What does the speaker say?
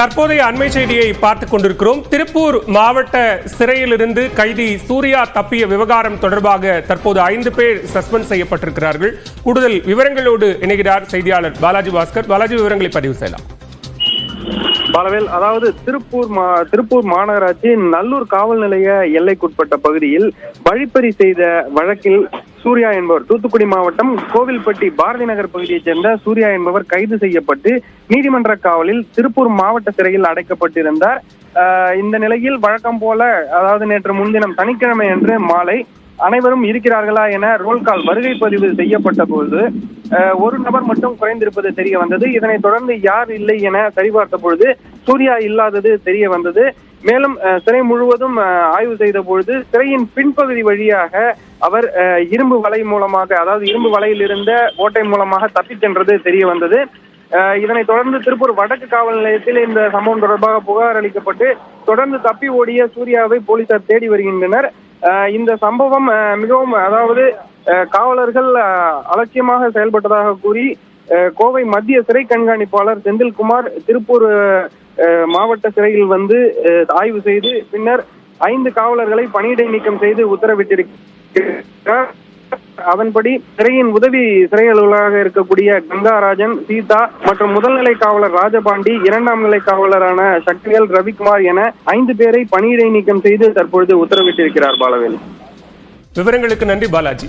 தற்போதைய அண்மை செய்தியை பார்த்துக் கொண்டிருக்கிறோம். திருப்பூர் மாவட்ட சிறையிலிருந்து கைதி சூர்யா தப்பிய விவகாரம் தொடர்பாக தற்போது ஐந்து பேர் சஸ்பெண்ட் செய்யப்பட்டிருக்கிறார்கள். கூடுதல் விவரங்களோடு இணைகிறார் செய்தியாளர் பாலாஜி பாஸ்கர். பாலாஜி விவரங்களை பதிவு செய்யலாம். பலவேல் அதாவது திருப்பூர் மா திருப்பூர் மாநகராட்சி நல்லூர் காவல் நிலைய எல்லைக்குட்பட்ட பகுதியில் வழிப்பறி செய்த வழக்கில் சூர்யா என்பவர். தூத்துக்குடி மாவட்டம் கோவில்பட்டி பாரதி நகர் பகுதியைச் சேர்ந்த சூர்யா என்பவர் கைது செய்யப்பட்டு நீதிமன்ற காவலில் திருப்பூர் மாவட்ட சிறையில் அடைக்கப்பட்டிருந்தார். இந்த நிலையில் வழக்கம் போல அதாவது நேற்று முன்தினம் சனிக்கிழமை அன்று மாலை அனைவரும் இருக்கிறார்களா என ரோல் கால் வருகை பதிவு செய்யப்பட்ட போது ஒரு நபர் மட்டும் குறைந்திருப்பது தெரிய வந்தது. இதனைத் தொடர்ந்து யார் இல்லை என சரிபார்த்த பொழுது சூர்யா இல்லாதது தெரிய வந்தது. மேலும் சிறை முழுவதும் ஆய்வு செய்த பொழுது சிறையின் பின்பகுதி வழியாக அவர் இரும்பு வலை மூலமாக அதாவது இரும்பு வலையில் இருந்த ஓட்டை மூலமாக தப்பிச் சென்றது தெரிய வந்தது. இதனைத் தொடர்ந்து திருப்பூர் வடக்கு காவல் நிலையத்தில் இந்த சம்பவம் தொடர்பாக புகார் அளிக்கப்பட்டு தொடர்ந்து தப்பி ஓடிய சூர்யாவை போலீசார் தேடி வருகின்றனர். இந்த சம்பவம் மிகவும் அதாவது காவலர்கள் அலட்சியமாக செயல்பட்டதாக கூறி கோவை மத்திய சிறை கண்காணிப்பாளர் செந்தில்குமார் திருப்பூர் மாவட்ட சிறையில் வந்து அஹ், ஆய்வு செய்து பின்னர் ஐந்து காவலர்களை பணியிடை நீக்கம் செய்து உத்தரவிட்டிருக்கிறார். அதன்படி சிறையின் உதவி சிறை அலுவலராக இருக்கக்கூடிய கங்காராஜன் சீதா மற்றும் முதல்நிலை காவலர் ராஜபாண்டி இரண்டாம் நிலை காவலரான சக்திவேல் ரவிக்குமார் என ஐந்து பேரை பணியிடை நீக்கம் செய்து தற்பொழுது உத்தரவிட்டிருக்கிறார் பாலவேல். விவரங்களுக்கு நன்றி பாலாஜி.